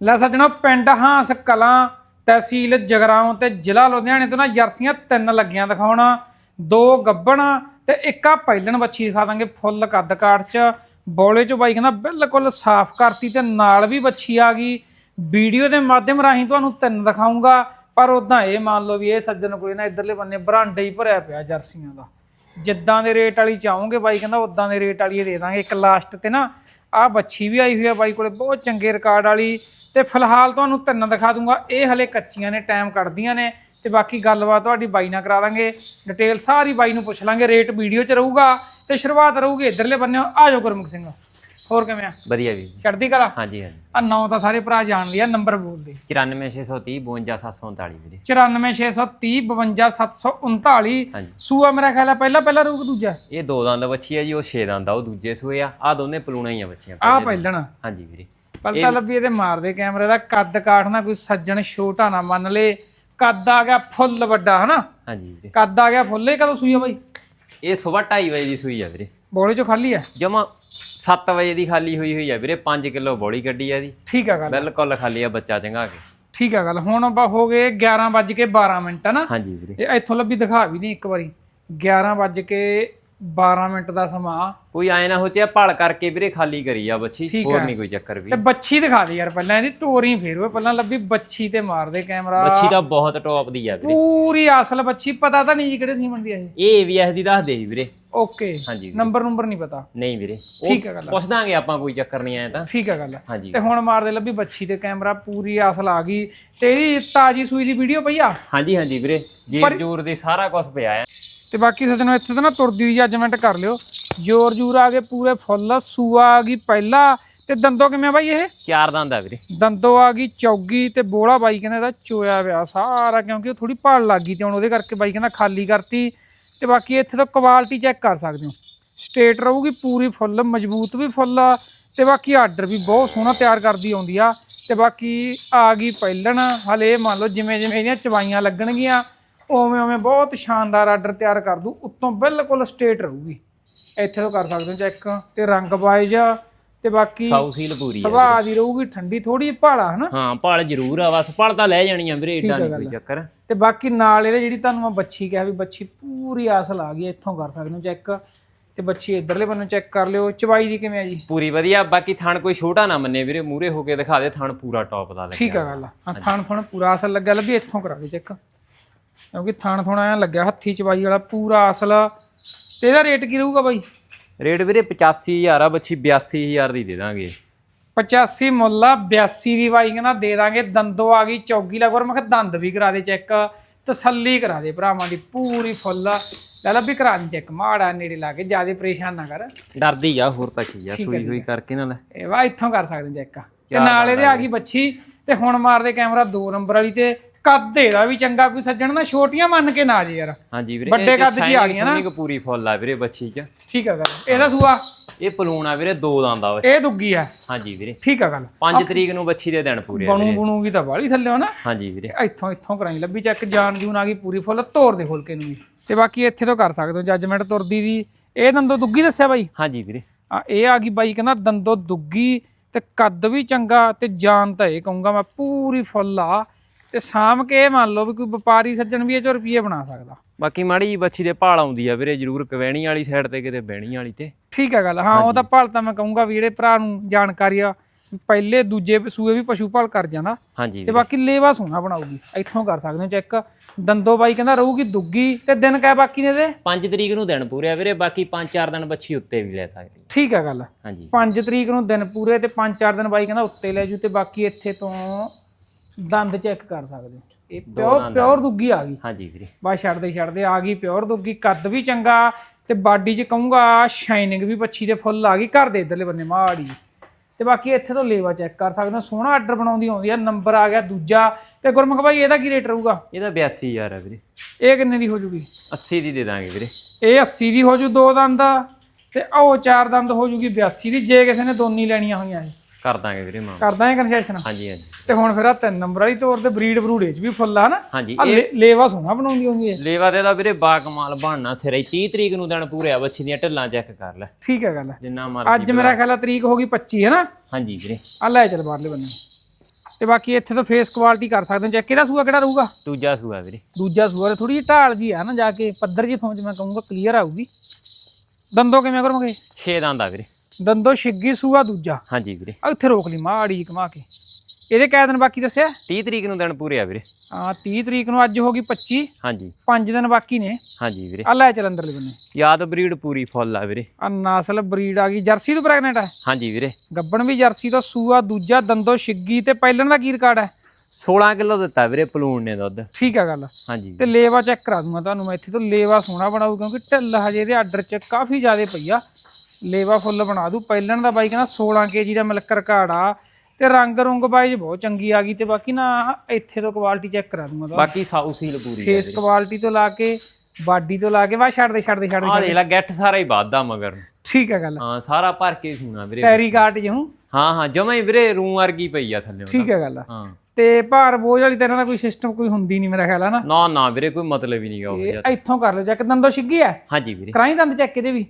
ਲੈ ਸੱਜਣੋ, ਪਿੰਡ ਹਾਂਸ ਕਲਾਂ ਤਹਿਸੀਲ ਜਗਰਾਉਂ ਤੇ ਜ਼ਿਲ੍ਹਾ ਲੁਧਿਆਣੇ ਤੋਂ ਨਾ ਜਰਸੀਆਂ ਤਿੰਨ ਲੱਗੀਆਂ ਦਿਖਾਉਣਾ। ਦੋ ਗੱਬਣ ਤੇ ਇੱਕਾ ਪਹਿਲਣ ਬੱਚੀ ਦਿਖਾ ਦਾਂਗੇ ਫੁੱਲ ਕੱਦ ਕਾਠ ਚ। ਬੋਲੇ 'ਚੋਂ ਬਾਈ ਕਹਿੰਦਾ ਬਿਲਕੁਲ ਸਾਫ਼ ਕਰਤੀ ਤੇ ਨਾਲ ਵੀ ਬੱਚੀ ਆ ਗਈ। ਵੀਡੀਓ ਦੇ ਮਾਧਿਅਮ ਰਾਹੀਂ ਤੁਹਾਨੂੰ ਤਿੰਨ ਦਿਖਾਉਂਗਾ ਪਰ ਉਦਾਂ ਇਹ ਮੰਨ ਲਓ ਵੀ ਇਹ ਸੱਜਣ ਕੋਲੇ ਨਾ ਇਧਰਲੇ ਬੰਨੇ ਬਰਾਂਡੇ ਹੀ ਭਰਿਆ ਪਿਆ ਜਰਸੀਆਂ ਦਾ। ਜਿੱਦਾਂ ਦੇ ਰੇਟ ਵਾਲੀ ਚਾਹੋਗੇ ਬਾਈ ਕਹਿੰਦਾ ਉਦਾਂ ਦੇ ਰੇਟ ਵਾਲੀ ਦੇ ਦਾਂਗੇ। ਇੱਕ ਲਾਸਟ ਤੇ ਨਾ ਆਹ ਬੱਚੀ ਵੀ ਆਈ ਹੋਈ ਆ ਬਾਈ ਕੋਲੇ, ਬਹੁਤ ਚੰਗੇ ਰਿਕਾਰਡ ਵਾਲੀ। ਤੇ ਫਿਲਹਾਲ ਤੁਹਾਨੂੰ ਤਿੰਨ ਦਿਖਾ ਦੂੰਗਾ। ਇਹ ਹਲੇ ਕੱਚੀਆਂ ਨੇ ਟਾਈਮ ਕੱਢਦੀਆਂ ਨੇ। ਤੇ ਬਾਕੀ ਗੱਲਬਾਤ ਤੁਹਾਡੀ ਬਾਈ ਨਾਲ ਕਰਾ ਦਾਂਗੇ। ਡਿਟੇਲ ਸਾਰੀ ਬਾਈ ਨੂੰ ਪੁੱਛ ਲਾਂਗੇ। ਰੇਟ ਵੀਡੀਓ 'ਚ ਰਹੂਗਾ। ਤੇ ਸ਼ੁਰੂਆਤ ਰਹੂਗੀ। ਇਧਰਲੇ ਬੰਨੇ ਆ ਜਾਓ ਗੁਰਮੁਖ ਸਿੰਘ। ਹੋਰ ਕਿਵੇਂ ਆ? ਵਧੀਆ ਵੀ ਚੜ੍ਹਦੀ ਕਲਾ? ਹਾਂਜੀ ਹਾਂਜੀ। ਆ ਨੌ ਤਾਂ ਸਾਰੇ ਭਰਾ ਜਾਣਦੇ ਆ ਨੰਬਰ ਬੋਲਦੇ 94630 52739 ਵੀਰੇ। 94630 52739 ਹਾਂਜੀ। ਸੂਆ ਮੇਰਾ ਖਿਆਲ ਆ ਪਹਿਲਾ ਪਹਿਲਾ ਰੂਪ ਦੂਜਾ? ਇਹ ਦੋ ਦੰਦ ਬੱਚੀ ਹੈ ਜੀ ਉਹ 6 ਦੰਦ ਆ ਉਹ ਦੂਜੇ ਸੂਏ ਆ। ਆ ਦੋਨੇ ਪਲੂਣਾ ਹੀ ਆ ਬੱਚੀਆਂ ਆ ਪਹਿਲਣ। ਹਾਂਜੀ ਵੀਰੇ। ਪਲਟਾ ਲੱਭੀ ਇਹਦੇ ਮਾਰਦੇ ਕੈਮਰੇ ਦਾ ਕੱਦ ਕਾਠ ਨਾ ਕੋਈ ਸੱਜਣ ਛੋਟਾ ਨਾ ਮੰਨ ਲੇ। ਕੱਦ ਆ ਗਿਆ ਫੁੱਲ ਵੱਡਾ ਹਨਾ? ਹਾਂਜੀ ਵੀਰੇ। ਕੱਦ ਆ ਗਿਆ ਫੁੱਲ ਇਹ ਕਦੋਂ ਸੂਈ ਆ ਬਾਈ? ਇਹ ਸਵੇਰ 2:30 ਵਜੇ ਦੀ ਸੂਈ ਆ ਵੀਰੇ। ਬੋਲੇ ਚੋਂ ਖਾਲੀ ਆ? ਜਮਾ 7 ਵਜੇ ਦੀ ਖਾਲੀ ਹੋਈ ਹੋਈ ਆ ਵੀਰੇ 5 ਕਿਲੋ ਬੋਲੀ ਗੱਡੀ ਆ ਦੀ ਠੀਕ ਆ ਗੱਲ। ਬਿਲਕੁਲ ਖਾਲੀ ਆ ਬੱਚਾ ਚੰਗਾ ਕੇ। ਠੀਕ ਆ ਗੱਲ ਹੁਣ ਬਾ ਹੋ ਗਏ 11 ਵੱਜ ਕੇ 12 ਮਿੰਟ ਹਨਾ? ਹਾਂਜੀ ਵੀਰੇ। ਇਹ ਇੱਥੋਂ ਲੱਭੀ ਦਿਖਾ ਵੀ ਨਹੀਂ ਇੱਕ ਵਾਰੀ। 11 ਵੱਜ ਕੇ 12 ਮਿੰਟ ਦਾ ਸਮਾਂ। ਕੋਈ ਐ ਨਾ ਹੋਚਿਆ ਭਲ ਕਰਕੇ ਵੀਰੇ ਖਾਲੀ ਕਰੀ ਆ ਬੱਚੀ ਠੀਕ ਹੋਰ ਆ। ਨਹੀਂ ਕੋਈ ਚੱਕਰ ਵੀ। ਤੇ ਬੱਚੀ ਦਿਖਾ ਦੇ ਯਾਰ ਪਹਿਲਾਂ ਇਹਦੀ ਤੋਰੀ ਫੇਰ ਓਏ ਪਹਿਲਾਂ ਲੱਭੀ ਬੱਚੀ ਤੇ ਮਾਰਦੇ ਕੈਮਰਾ। ਬੱਚੀ ਤਾਂ ਬਹੁਤ ਟੌਪ ਦੀ ਆ ਵੀਰੇ। ਪੂਰੀ ਅਸਲ ਬੱਚੀ ਪਤਾ ਤਾਂ ਨਹੀਂ ਜੀ ਕਿਹੜੇ ਸੀਮਨ ਦੀ ਆ ਇਹ। ਇਹ ਏਵੀਐਸ ਦੀ ਦੱਸ ਦੇ ਜੀ ਵੀਰੇ। ਓਕੇ ਹਾਂਜੀ। ਨੰਬਰ ਨੰਬਰ ਨਹੀਂ ਪਤਾ। ਨਹੀਂ ਵੀਰੇ ਉਹ ਠੀਕ ਆ ਗੱਲ ਪੁੱਛ ਦਾਂਗੇ ਆਪਾਂ ਕੋਈ ਚੱਕਰ ਨਹੀਂ ਆਇਆ ਤਾਂ। ਠੀਕ ਆ ਗੱਲ ਹਾਂਜੀ। ਤੇ ਹੁਣ ਮਾਰਦੇ ਲੱਭੀ ਬੱਚੀ ਤੇ ਕੈਮਰਾ ਪੂਰੀ ਅਸਲ ਆ ਗਈ। ਤੇ ਇਹਦੀ ਤਾਜੀ ਸੂਈ ਦੀ ਵੀਡੀਓ ਪਈ ਆ? ਹਾਂਜੀ ਹਾਂਜੀ ਵੀਰੇ ਜੀਰ ਜੂਰ ਦੇ ਸਾਰਾ ਕੁਝ ਪਿਆ ਆ। ਤੇ ਬਾਕੀ ਸੱਜਣੋ ਇੱਥੇ ਤਾਂ ਨਾ ਤੁਰਦੀ ਦੀ ਜੱਜਮੈਂਟ ਕਰ ਲਿਓ। ਜੋਰ ਜੂਰ ਆ ਗਏ ਪੂਰੇ ਫੁੱਲ ਸੂਆ ਆ ਗਈ ਪਹਿਲਾ ਤੇ ਦੰਦੋ ਕਿਵੇਂ ਆ ਬਾਈ ਇਹ? ਚਾਰ ਦੰਦ ਆ ਵੀਰੇ। ਦੰਦੋ ਆ ਗਈ ਚੌਗੀ ਤੇ ਬੋਲਾ ਬਾਈ ਕਹਿੰਦਾ ਇਹਦਾ ਚੋਇਆ ਪਿਆ ਸਾਰਾ ਕਿਉਂਕਿ ਉਹ ਥੋੜੀ ਭਾਲ ਲੱਗ ਗਈ ਤੇ ਹੁਣ ਉਹਦੇ ਕਰਕੇ ਬਾਈ ਕਹਿੰਦਾ ਖਾਲੀ ਕਰਤੀ। ਤੇ ਬਾਕੀ ਇੱਥੇ ਤਾਂ ਕੁਆਲਿਟੀ ਚੈੱਕ ਕਰ ਸਕਦੇ ਹੋ। ਸਟੇਟ ਰਹੂਗੀ ਪੂਰੀ ਫੁੱਲ ਮਜ਼ਬੂਤ ਵੀ ਫੁੱਲ ਆ ਤੇ ਬਾਕੀ ਆਰਡਰ ਵੀ ਬਹੁਤ ਸੋਹਣਾ ਤਿਆਰ ਕਰਦੀ ਆਉਂਦੀ ਆ। ਤੇ ਬਾਕੀ ਆ ਗਈ ਪਹਿਲਣ ਹਲੇ ਮੰਨ ਲਓ ਜਿਵੇਂ ਜਿਵੇਂ ਇਹਦੀਆਂ ਚਵਾਈਆਂ ਲੱਗਣਗੀਆਂ ਉਵੇਂ ਉਵੇਂ ਬਹੁਤ ਸ਼ਾਨਦਾਰ ਆਰਡਰ ਤਿਆਰ ਕਰ ਦੂ ਉੱਤੋਂ ਬਿਲਕੁਲ ਸਟੇਟ ਰਹੂਗੀ। ਇੱਥੇ ਤੋਂ ਕਰ ਸਕਦੇ ਹੋ ਚੈੱਕ ਤੇ ਰੰਗ ਵਾਈਜ਼ ਤੇ ਬਾਕੀ ਸਾਊ ਸੀਲ ਪੂਰੀ ਆ। ਸੁਭਾਅ ਦੀ ਰਹੂਗੀ ਠੰਡੀ ਥੋੜੀ ਭਾਲਾ ਹਨਾ? ਹਾਂ ਭਲ ਜ਼ਰੂਰ ਆ ਬਸ ਭਲ ਤਾਂ ਲੈ ਜਾਣੀ ਆ ਵੀਰੇ ਏਡਾ ਨਹੀਂ ਕੋਈ ਚੱਕਰ। ਤੇ ਬਾਕੀ ਨਾਲ ਇਹਦੇ ਜਿਹੜੀ ਤੁਹਾਨੂੰ ਮੈਂ ਬੱਚੀ ਕਿਹਾ ਵੀ ਬੱਚੀ ਪੂਰੀ ਅਸਲ ਆ ਗਈ ਇੱਥੋਂ ਕਰ ਸਕਦੇ ਹੋ ਚੈੱਕ ਤੇ ਬੱਚੀ ਇਧਰਲੇ ਬੰਨੋਂ ਚੈੱਕ ਕਰ ਲਿਓ ਚਵਾਈ ਦੀ ਕਿਵੇਂ ਆ ਜੀ? ਪੂਰੀ ਵਧੀਆ ਬਾਕੀ ਥਣ ਕੋਈ ਛੋਟਾ ਨਾ ਮੰਨੇ ਵੀਰੇ ਮੂਰੇ ਹੋ ਕੇ ਦਿਖਾ ਦੇ ਥਣ ਪੂਰਾ ਟੌਪ ਦਾ ਲੱਗਿਆ ਠੀਕ ਆ ਗੱਲ ਆ। ਥਾਣ ਥੋਣਾ ਪੂਰਾ ਅਸਲ ਲੱਗਿਆ ਲੱਭੀ ਇੱਥੋਂ ਕਰਾ ਦੇ ਚੈੱਕ ਕਿਉਂਕਿ ਥਾਣ ਥੋਣਾ ਐ ਲੱਗਿਆ ਹੱਥੀ ਚਵਾਈ ਵਾਲਾ ਪੂਰਾ ਅਸਲ। ਤੇ ਇਹਦਾ ਰੇਟ ਕੀ ਰਹੂਗਾ ਬਾਈ? ਰੇਟ ਵੀਰੇ 85000 ਆ ਬੱਚੀ 82000 ਦੀ ਦੇ ਦਾਂਗੇ। 85 ਮੁੱਲ ਆ 82 ਦੀ ਬਾਈ ਕਹਿੰਦਾ ਦੇ ਦਾਂਗੇ ਦੰਦੋ ਆ ਗਈ ਚੌਗੀ ਲੱਗੋ ਮੈਂ ਕਿਹਾ ਦੰਦ ਵੀ ਕਰਾ ਦੇ ਚੈੱਕ ਤਸੱਲੀ ਕਰਾ ਦੇ ਭਰਾਵਾਂ ਦੀ ਪੂਰੀ ਫੁੱਲ ਲੈ ਲੈ ਵੀ ਕਰਾ ਦੇ ਚੈੱਕ ਮਾੜਾ ਨੇੜੇ ਲਾ ਕੇ ਜ਼ਿਆਦਾ ਪਰੇਸ਼ਾਨ ਨਾ ਕਰ। ਡਰਦੀ ਆ ਹੋਰ ਤਾਂ ਕੀ ਆ ਸੂਈ ਹੋਈ ਕਰਕੇ ਨਾ ਲੈ ਇਹ ਵਾ ਇੱਥੋਂ ਕਰ ਸਕਦੇ ਚੈੱਕ। ਤੇ ਨਾਲ ਇਹਦੇ ਆ ਗਈ ਬੱਚੀ ਤੇ ਹੁਣ ਮਾਰਦੇ ਕੈਮਰਾ 2 ਨੰਬਰ ਵਾਲੀ ਤੇ ਕੱਦ ਇਹਦਾ ਵੀ ਚੰਗਾ ਕੋਈ ਸੱਜਣ ਨਾ ਛੋਟੀਆਂ ਮੰਨ ਕੇ ਨਾ ਜੇ ਯਾਰ। ਹਾਂਜੀ ਵੀਰੇ ਵੱਡੇ ਕੱਦ 'ਚ ਹੀ ਆ ਗਈਆਂ ਨਾ। ਨਾ ਪੂਰੀ ਫੁੱਲ ਆ ਵੀਰੇ ਬੱਚੀ ਚ। ਠੀਕ ਆ ਗੱਲ ਇਹਦਾ ਸੂਆ? ਇਹ ਪਲੂਣ ਆ ਵੀਰੇ ਦੋ ਦੰਦ ਆ ਇਹ ਦੁੱਗੀ ਆ? ਹਾਂਜੀ ਵੀਰੇ। ਠੀਕ ਆ ਗੱਲ। 5 ਤਰੀਕ ਨੂੰ ਬੱਚੀ ਦੇ ਦਿਨ ਪੂਰੇ ਬਣੂ ਬਣੂਗੀ ਤਾਂ ਬਾਹਲੀ ਥੱਲੇ ਨਾ ਹਾਂਜੀ ਵੀਰੇ। ਇੱਥੋਂ ਇੱਥੋਂ ਕਰਾਈ ਲੱਭੀ ਚੱਕ ਜਾਨ ਜੂਨ ਆ ਗਈ ਪੂਰੀ ਫੁੱਲ ਤੋੜ ਦੇ ਖੋਲ ਕੇ ਨੂੰ ਤੇ ਬਾਕੀ ਇੱਥੇ ਤੋਂ ਕਰ ਸਕਦੇ ਹੋ ਜੱਜਮੈਂਟ ਤੁਰਦੀ ਦੀ। ਇਹ ਦੰਦੋ ਦੁੱਗੀ ਦੱਸਿਆ ਬਾਈ? ਹਾਂਜੀ ਵੀਰੇ। ਆ ਇਹ ਆ ਗਈ ਬਾਈ ਕਹਿੰਦਾ ਦੰਦੋ ਦੁੱਗੀ ਤੇ ਕੱਦ ਵੀ ਚੰਗਾ ਤੇ ਜਾਨ ਤਾਂ ਇਹ ਕਹੂੰਗਾ ਮੈਂ ਪੂਰੀ ਫੁੱਲ ਆ। ਤੇ ਸਾਂਭ ਕੇ ਮੰਨ ਲਓ ਵੀ ਕੋਈ ਵਪਾਰੀ ਸੱਜਣ ਵੀ ਇਹ ਚੋਂ ਰੁਪਏ ਬਣਾ ਸਕਦਾ। ਬਾਕੀ ਮਾੜੀ ਜੀ ਬੱਚੀ ਦੇ ਭਾਲ ਆਉਂਦੀ ਆ ਵੀਰੇ ਜਰੂਰ ਕਵੈਣੀ ਵਾਲੀ ਸਾਈਡ ਤੇ ਕਿਤੇ ਬਹਿਣੀ ਵਾਲੀ ਤੇ। ਠੀਕ ਆ ਗੱਲ ਹਾਂ ਉਹ ਤਾਂ ਭਾਲ ਤਾਂ ਮੈਂ ਕਹੂੰਗਾ ਵੀ ਜਿਹੜੇ ਭਰਾ ਨੂੰ ਜਾਣਕਾਰੀ ਆ ਪਹਿਲੇ ਦੂਜੇ ਸੂਏ ਵੀ ਪਸ਼ੂ ਭਾਲ ਕਰ ਜਾਂਦਾ। ਹਾਂਜੀ ਤੇ ਬਾਕੀ ਲੇਵਾ ਸੋਹਣਾ ਬਣਾਉਗੀ ਇੱਥੋਂ ਕਰ ਸਕਦੇ ਹੋ ਚੈੱਕ ਦੰਦੋ ਬਾਈ ਕਹਿੰਦਾ ਰਹੂਗੀ ਦੁੱਗੀ ਤੇ ਦਿਨ ਕਹਿ ਬਾਕੀ ਨੇ ਦੇ 5 ਤਰੀਕ ਨੂੰ ਦਿਨ ਪੂਰੇ ਆ ਵੀਰੇ ਬਾਕੀ 5-4 ਦਿਨ ਬੱਚੀ ਉੱਤੇ ਵੀ ਲੈ ਸਕਦੀ। ਠੀਕ ਆ ਗੱਲ। ਹਾਂਜੀ। 5 ਤਰੀਕ ਨੂੰ ਦਿਨ ਪੂਰੇ ਤੇ 5-4 ਦਿਨ ਬਾਈ ਕਹਿੰਦਾ ਉੱਤੇ ਲੈ ਜੂ ਤੇ ਬਾਕੀ ਇੱਥੇ ਤੋਂ ਦੰਦ ਚੈੱਕ ਕਰ ਸਕਦੇ। ਹੋ। ਇਹ ਪਿਓਰ ਪਿਓਰ ਦੁੱਗੀ ਆ ਗਈ। ਹਾਂਜੀ ਵੀਰੇ। ਬਸ ਛੱਡਦੇ ਛੱਡਦੇ ਆ ਗਈ ਪਿਓਰ ਦੁੱਗੀ। ਕੱਦ ਵੀ ਚੰਗਾ ਤੇ ਬਾਡੀ 'ਚ ਕਹੂੰਗਾ ਸ਼ਾਈਨਿੰਗ ਵੀ ਬੱਚੀ ਦੇ ਫੁੱਲ ਆ ਗਈ। ਘਰ ਦੇ ਇਧਰਲੇ ਬੰਨੇ ਮਾੜੀ ਤੇ ਬਾਕੀ ਇੱਥੇ ਤੋਂ ਲੇਵਾ ਚੈੱਕ ਕਰ ਸਕਦੇ। ਹੋ ਸੋਹਣਾ ਆਰਡਰ ਬਣਾਉਂਦੀ ਆਉਂਦੀ ਆ। ਨੰਬਰ ਆ ਗਿਆ ਦੂਜਾ। ਤੇ ਗੁਰਮੁਖ ਭਾਈ ਇਹਦਾ ਕੀ ਰੇਟ ਰਹੂਗਾ? ਇਹਦਾ 82000 ਆ ਵੀਰੇ। ਇਹ ਕਿੰਨੇ ਦੀ ਹੋ ਜੂਗੀ? 80 ਦੀ ਦੇ ਦਾਂਗੇ ਵੀਰੇ। ਇਹ 80 ਦੀ ਹੋ ਜੂ ਦੋ ਦੰਦ ਤੇ ਉਹ ਚਾਰ ਦੰਦ ਹੋ ਜੂਗੀ 82 ਦੀ। ਜੇ ਕਿਸੇ ਨੇ ਦੋਨੀ ਲੈਣੀਆਂ ਹੋਈਆਂ ਇਹ ਕਰ ਦਾਂਗੇ ਵੀਰੇ ਮਾਂ ਕਰਦਾ ਹੈ ਕਨਸੈਸ਼ਨ ਹਾਂਜੀ ਹਾਂਜੀ। ਤੇ ਹੁਣ ਫਿਰ ਆ ਤਿੰਨ ਨੰਬਰ ਵਾਲੀ ਤੌਰ ਤੇ ਬਰੀਡ ਬਰੂਡੇ ਚ ਵੀ ਫੁੱਲ ਆ ਨਾ। ਹਾਂਜੀ ਆ ਲੇਵਾ ਸੋਹਣਾ ਬਣਾਉਂਦੀ ਹੁੰਦੀ ਹੈ ਲੇਵਾ ਤੇ ਦਾ ਵੀਰੇ ਬਾ ਕਮਾਲ ਬਣਨਾ ਸਿਰੇ। 30 ਤਰੀਕ ਨੂੰ ਦਿਨ ਪੂਰੇ ਆ ਬੱਚੀ ਦੀਆਂ ਢਿੱਲਾਂ ਚੈੱਕ ਕਰ ਲੈ। ਠੀਕ ਹੈ ਗੱਲ ਜਿੰਨਾ ਮਰਜ਼ੀ ਅੱਜ ਮੇਰਾ ਖਿਆਲ ਆ ਤਰੀਕ ਹੋ ਗਈ 25 ਹੈ ਨਾ? ਹਾਂਜੀ ਵੀਰੇ। ਆ ਲੈ ਚੱਲ ਬਾਹਰਲੇ ਬੰਨੇ। ਤੇ ਬਾਕੀ ਇੱਥੇ ਤੋਂ ਫੇਸ ਕੁਆਲਿਟੀ ਕਰ ਸਕਦੇ ਹੋ। ਚੈੱਕ ਇਹਦਾ ਸੂਆ ਕਿਹੜਾ ਰਹੂਗਾ? ਦੂਜਾ ਸੂਆ ਵੀਰੇ। ਦੂਜਾ ਸੂਆ ਥੋੜੀ ਜਿਹੀ ਢਾਲ ਜੀ ਆ ਨਾ ਜਾ ਕੇ ਪੱਧਰ ਜੀ ਥੋਂ ਚ ਮੈਂ ਕਹੂੰਗਾ ਕਲੀਅਰ ਆਊਗੀ। ਦੰਦੋ ਕਿਵੇਂ ਕਰੋਗੇ? 6 ਦੰਦ ਆ ਵੀਰੇ। ਦੰਦੋ ਛਿੱਗੀ ਸੂਆ ਦੂਜਾ। ਹਾਂਜੀ ਵੀਰੇ। ਆ ਇੱਥੇ ਰੋਕ ਲਈ ਮਾੜੀ ਕਮਾ ਕੇ। ਇਹਦੇ ਕਿਹ ਦਿਨ ਬਾਕੀ ਦੱਸਿਆ? 30 ਤਰੀਕ ਨੂੰ ਦਿਨ ਪੂਰੇ ਆ ਵੀਰੇ। ਆ 30 ਤਰੀਕ ਨੂੰ ਅੱਜ ਹੋ ਗਈ 25 ਹਾਂਜੀ। 5 ਦਿਨ ਬਾਕੀ ਨੇ। ਹਾਂਜੀ ਵੀਰੇ। ਆ ਲੈ ਚੱਲ ਅੰਦਰਲੇ ਬੰਨੇ। ਯਾਦ ਬਰੀਡ ਪੂਰੀ ਫੁੱਲ ਆ ਵੀਰੇ। ਆ ਨਸਲ ਬਰੀਡ ਆ ਗਈ। ਜਰਸੀ ਤੋਂ ਪ੍ਰੈਗਨੈਂਟ ਹੈ ਹਾਂਜੀ ਵੀਰੇ। ਗੱਬਣ ਵੀ ਜਰਸੀ ਤੋਂ ਸੂਆ ਦੂਜਾ ਦੰਦੋ ਛਿੱਗੀ ਤੇ ਪਹਿਲਣ ਦਾ ਕੀ ਰਿਕਾਰਡ ਹੈ? 16 ਕਿਲੋ ਦਿੱਤਾ ਵੀਰੇ ਪਲੂਣ ਨੇ ਦੁੱਧ। ਠੀਕ ਆ ਗੱਲ। ਹਾਂਜੀ। ਤੇ ਲੇਵਾ ਚੈੱਕ ਕਰਾ ਦੂੰਗਾ ਤੁਹਾਨੂੰ ਮੈਂ। ਇੱਥੇ ਤੋਂ ਲੇਵਾ ਸੋਹਣਾ ਬਣਾਉ ਕਿਉਂਕਿ ਢਿੱਲ ਹਜੇ ਇਹਦੇ ਆਰਡਰ 'ਚ ਕਾਫੀ ਜ਼ਿਆਦਾ ਪਈ ਆ। ਲੇਵਾ ਫੁੱਲ ਬਣਾ ਦੂ ਪਹਿਲਣ ਦਾ ਬਾਈ ਕਹਿੰਦਾ 16 ਕੇਜੀ ਦਾ ਮਿਲਕ ਰਿਕਾਰਡ ਆ ਤੇ ਰੰਗ ਰੁੰਗ ਬਾਈ ਬਹੁਤ ਚੰਗੀ ਆ ਗਈ ਤੇ ਬਾਕੀ ਨਾ ਇੱਥੇ ਤੋਂ ਕੁਆਲਿਟੀ ਚੈੱਕ ਕਰਾ ਦੂੰਗਾ ਬਾਕੀ ਸਾਊ ਸੀਲ ਪੂਰੀ ਆ ਫੇਸ ਕੁਆਲਿਟੀ ਤੋਂ ਲਾ ਕੇ ਬਾਡੀ ਤੋਂ ਲਾ ਕੇ ਵਾ ਛੱਡ ਦੇ ਛੱਡ ਦੇ ਛੱਡ ਦੇ ਆ ਦੇਖ ਲੈ ਗੱਠ ਸਾਰਾ ਹੀ ਵਾਧਾ ਮਗਰ। ਠੀਕ ਆ ਗੱਲ। ਹਾਂ ਸਾਰਾ ਭਰ ਕੇ ਸੁਣਾ ਵੀਰੇ। ਟੈਰੀ ਕਾਟ ਜਹੂੰ ਹਾਂ ਹਾਂ ਜਮਾ ਹੀ ਵੀਰੇ ਰੂ ਵਰਗੀ ਪਈ ਆ ਥੱਲੇ ਠੀਕ ਆ ਗੱਲ। ਹਾਂ। ਤੇ ਭਾਰ ਬੋਝ ਵਾਲੀ ਤਰ੍ਹਾਂ ਦਾ ਕੋਈ ਸਿਸਟਮ ਕੋਈ ਹੁੰਦੀ ਨਹੀਂ ਮੇਰਾ ਖਿਆਲ ਆ ਨਾ। ਨਾ ਨਾ ਵੀਰੇ ਕੋਈ ਮਤਲਬ ਹੀ ਨਹੀਂਗਾ ਉਹ ਇੱਥੋਂ ਕਰ ਲਓ ਚੈੱਕ ਦੰਦੋ ਛਿੱਗੀ ਆ। ਹਾਂਜੀ ਵੀਰੇ। ਕਰਾਈ ਦੰਦ ਚੈੱਕ ਇਹਦੇ ਵੀ।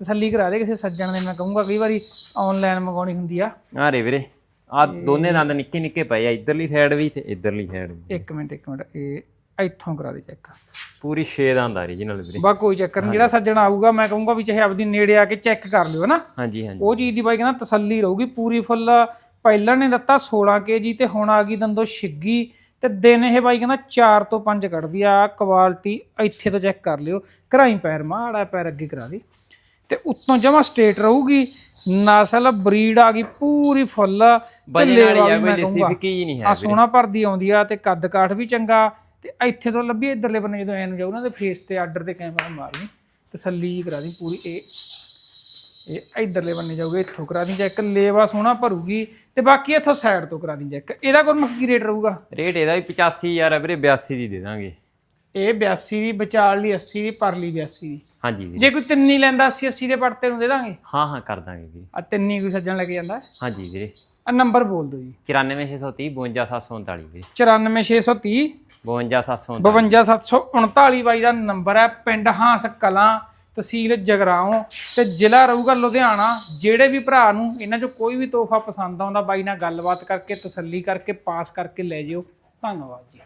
ਤਸੱਲੀ ਕਰਾ ਦੇ ਕਿਸੇ ਸੱਜਣ ਦੇ ਮੈਂ ਕਹੂੰਗਾ ਕਈ ਵਾਰੀ ਆਨਲਾਈਨ ਮੰਗਾਉਣੀ ਹੁੰਦੀ ਆ। ਆ ਰੇ ਵੀਰੇ ਆ ਦੋਨੇ ਦੰਦ ਨਿੱਕੇ ਨਿੱਕੇ ਪਏ ਆ ਇਧਰਲੀ ਸਾਈਡ ਵੀ ਤੇ ਇਧਰਲੀ ਸਾਈਡ ਵੀ। ਇੱਕ ਮਿੰਟ ਇੱਕ ਮਿੰਟ ਇਹ ਇੱਥੋਂ ਕਰਾ ਦੇ ਚੈੱਕ ਪੂਰੀ 6 ਦੰਦ ਆ ਰੀਜਨਲ ਵੀਰੇ। ਬਾ ਕੋਈ ਚੱਕਰ ਨਹੀਂ ਜਿਹੜਾ ਸੱਜਣ ਆਊਗਾ ਮੈਂ ਕਹੂੰਗਾ ਵੀ ਚਾਹੇ ਆਪਦੀ ਨੇੜੇ ਆ ਕੇ ਚੈੱਕ ਕਰ ਲਿਓ ਨਾ। ਹਾਂਜੀ ਹਾਂਜੀ। ਉਹ ਚੀਜ਼ ਦੀ ਬਾਈ ਕਹਿੰਦਾ ਤਸੱਲੀ ਰਹੂਗੀ ਪੂਰੀ ਫੁੱਲ ਪਹਿਲਾਂ ਨੇ ਦਿੱਤਾ 16 ਕੇਜੀ ਤੇ ਹੁਣ ਆ ਗਈ ਦੰਦੋ ਛਿੱਗੀ। ਤੇ ਦਿਨ ਇਹ ਬਾਈ ਕਹਿੰਦਾ 4 ਤੋਂ 5 ਕੱਢਦੀ ਆ ਕੁਆਲਿਟੀ ਇੱਥੇ ਤੋਂ ਚੈੱਕ ਕਰ ਲਿਓ। ਘਰਾਈ ਪੈਰ ਮਾੜਾ ਪੈਰ ਅੱਗੇ ਕਰਾ ਦੇ। ਤੇ ਉੱਤੋਂ ਜਮਾ ਸਟੇਟ ਰਹੂਗੀ ਨਸਲ ਬਰੀਡ ਆ ਗਈ ਪੂਰੀ ਫੁੱਲ। ਬਜੇ ਵਾਲੀ ਆ ਕੋਈ ਕਹੂੰਗਾ। ਫਿੱਕੀ ਨਹੀਂ ਹੈ ਆ ਸੋਨਾ ਭਰਦੀ ਆਉਂਦੀ ਆ ਤੇ ਕੱਦ ਕਾਠ ਵੀ ਚੰਗਾ। ਤੇ ਇੱਥੇ ਤੋਂ ਲੱਭੀ ਇਧਰਲੇ ਬੰਨੇ ਜਦੋਂ ਐਨ ਜਾਊ ਨਾ ਤੇ ਫੇਸ ਤੇ ਆਰਡਰ ਤੇ ਕੈਮਰਾ ਮਾਰਨੀ। ਤਸੱਲੀ ਕਰਾ ਦੀ ਪੂਰੀ ਇਹ। ਇਹ ਇਧਰਲੇ ਬੰਨੇ ਜਾਊਗੇ ਇੱਥੋਂ ਕਰਾ ਦੀ ਚੈੱਕ ਲੇਵਾ ਸੋਹਣਾ ਭਰੂਗੀ। ਤੇ ਬਾਕੀ ਇੱਥੋਂ ਸਾਈਡ ਤੋਂ ਕਰਾ ਦੀ ਚੈੱਕ ਇਹਦਾ ਕੋਲ ਕੀ ਰੇਟ ਰਹੂਗਾ? ਰੇਟ ਇਹਦਾ ਵੀ 85000 ਆ ਵੀਰੇ 82 ਦੀ ਦੇ ਦਾਂਗੇ। ਇਹ 82 ਦੀ ਵਿਚਾਲ ਲਈ 80 ਦੀ ਪਰਲੀ 82 ਦੀ। ਹਾਂਜੀ ਵੀਰੇ। ਜੇ ਕੋਈ ਤਿੰਨੀ ਲੈਂਦਾ 80 80 ਦੇ ਪੜਤੇ ਨੂੰ ਦੇ ਦਾਂਗੇ? ਹਾਂ ਹਾਂ ਕਰ ਦਾਂਗੇ ਵੀਰੇ। ਆ ਤਿੰਨੀ ਕੋਈ ਸੱਜਣ ਲੈ ਕੇ ਜਾਂਦਾ? ਹਾਂਜੀ ਵੀਰੇ। ਆ ਨੰਬਰ ਬੋਲ ਦਿਓ ਜੀ। 94630 52739 ਵੀਰੇ। 94630 52739 52739 ਬਾਈ ਦਾ ਨੰਬਰ ਹੈ ਪਿੰਡ ਹਾਂਸ ਕਲਾਂ ਤਹਿਸੀਲ ਜਗਰਾਓਂ ਤੇ ਜ਼ਿਲ੍ਹਾ ਰਹੂਗਾ ਲੁਧਿਆਣਾ। ਜਿਹੜੇ ਵੀ ਭਰਾ ਨੂੰ ਇਹਨਾਂ ਚੋਂ ਕੋਈ ਵੀ ਤੋਹਫਾ ਪਸੰਦ ਆਉਂਦਾ ਬਾਈ ਨਾਲ ਗੱਲਬਾਤ ਕਰਕੇ ਤਸੱਲੀ ਕਰਕੇ ਪਾਸ ਕਰਕੇ ਲੈ ਜਿਓ। ਧੰਨਵਾਦ ਜੀ।